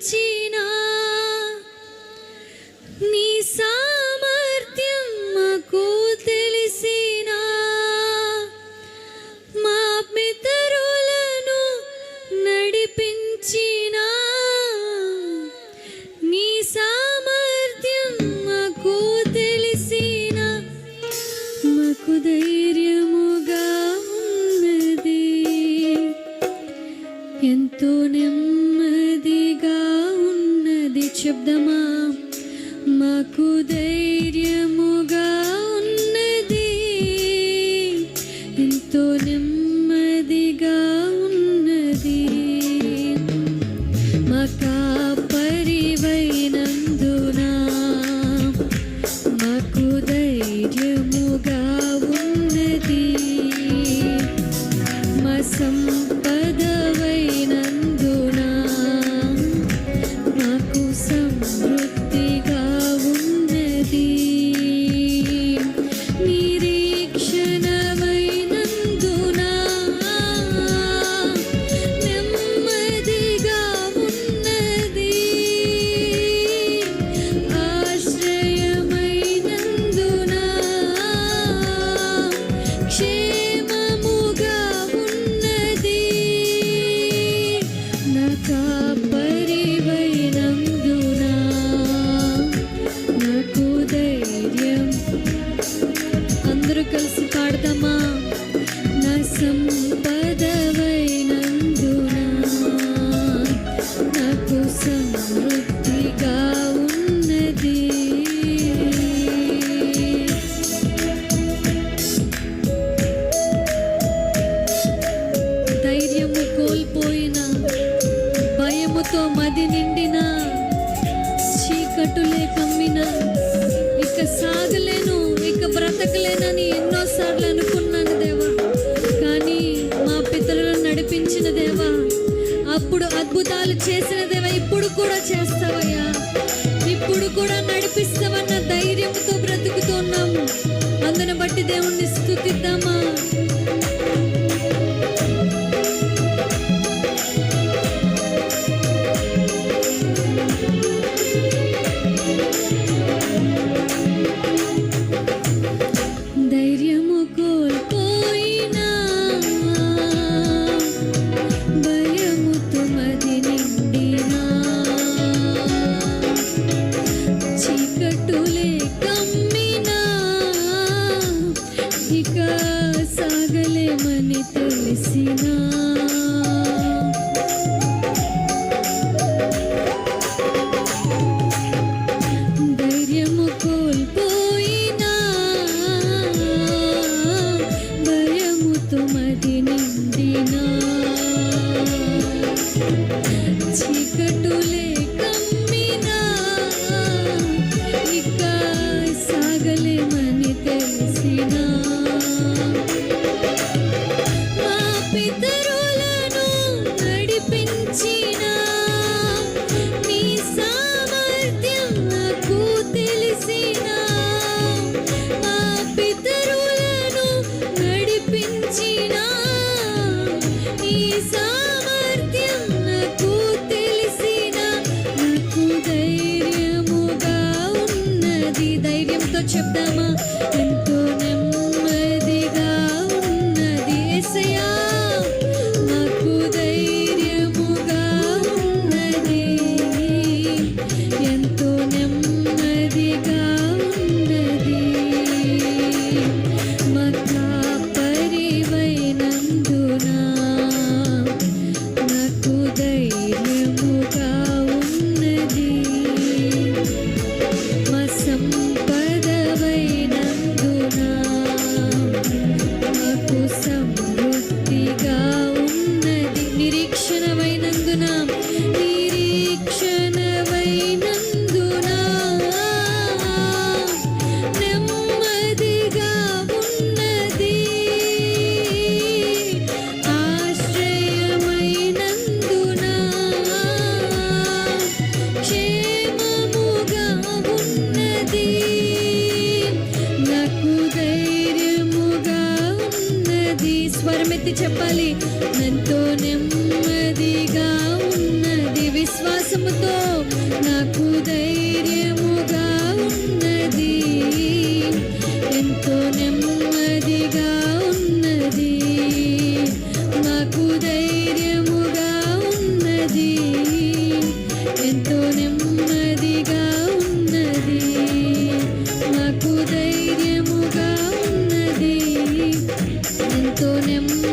నడిపించిన ఉన్నది మాకు ధైర్యముగా ఉన్నది. ఎంతో నెమ్మదిగా ఉన్నది. మాకా పరివైనందున మాకు ధైర్యము Thank you. ఇక సాగలేను ఇక బ్రతకలేనని ఎన్నోసార్లు అనుకున్నాను దేవా. కానీ మా పితరులను నడిపించిన దేవా అప్పుడు అద్భుతాలు చేసిన దేవా ఇప్పుడు కూడా చేస్తావయ్యా. ఇప్పుడు కూడా నడిపిస్తావన్న ధైర్యంతో బ్రతుకుతున్నాము అందుని బట్టి దేవుణ్ణి స్థుతిద్దామా మనతో చెప్దామా? గట్టి చెప్పాలి ఎంతో నెమ్మదిగా ఉన్నది. విశ్వాసముతో నాకు ధైర్యముగా ఉన్నది. ఎంతో నెమ్మదిగా ఉన్నది. నాకు ధైర్యముగా ఉన్నది. ఎంతో నెమ్మదిగా ఉన్నది. నాకు ధైర్యముగా ఉన్నది. ఎంతో నెమ్మ